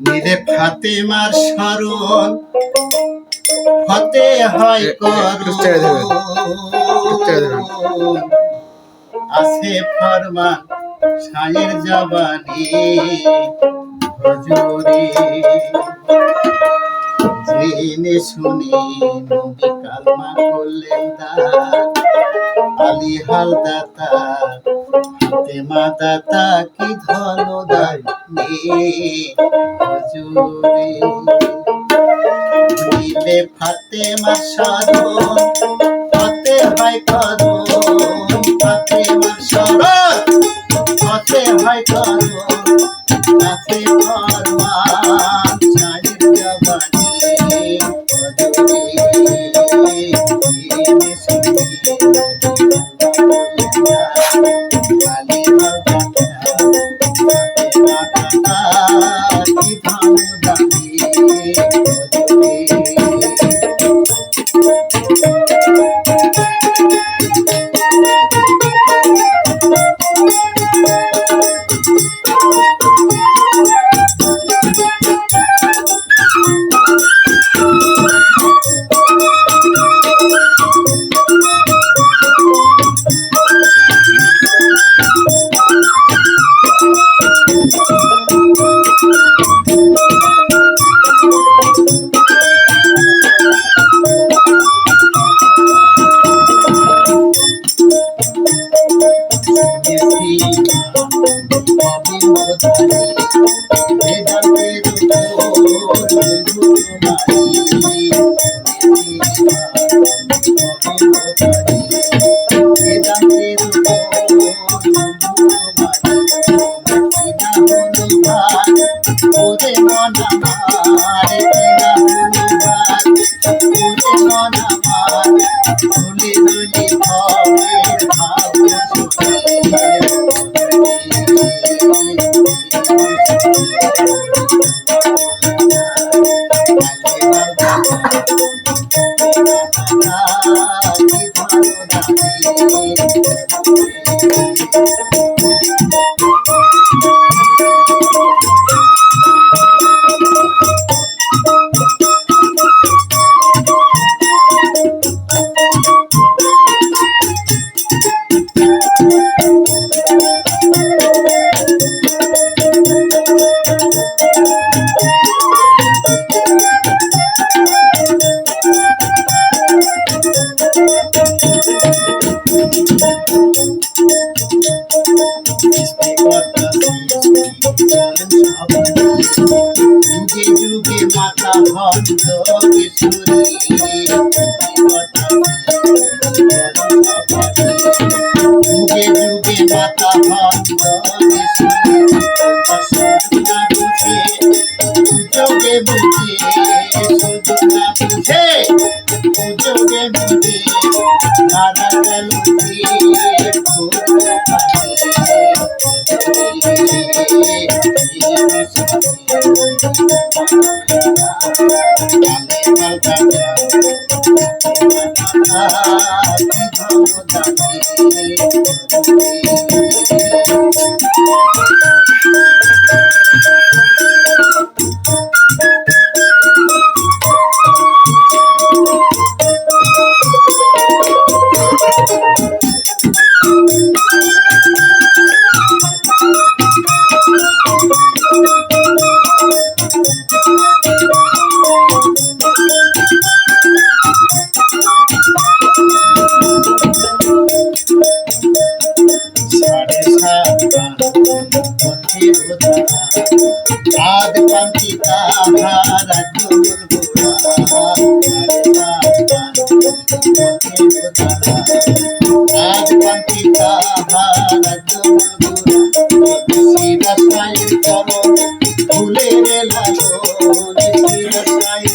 নিরে ফাতেমার স্মরণ। হতে হয় আছে ফরমান সায়ের জবানি হজুরি। জেনে শুনি নবী কালমা করলেন দান আলী হালদাতা ফাতেমা দাতা কি ধনদায় হজুরি দিলে ফাতেমা সাধন হতে হয় করুন ফাতেমা শরণ হতে হয় করুন আছে ফরমান Música যুগে যুগে মাতা ভক্ত যুগে যুগে মাতা ভন্ড Thank you. আদ পান্তি তাহারা চুল গোড়া আদ পান্তি তাহারা চুল গোড়া শিরসাইল চরণ, ফুলের লাগো শিরসাইল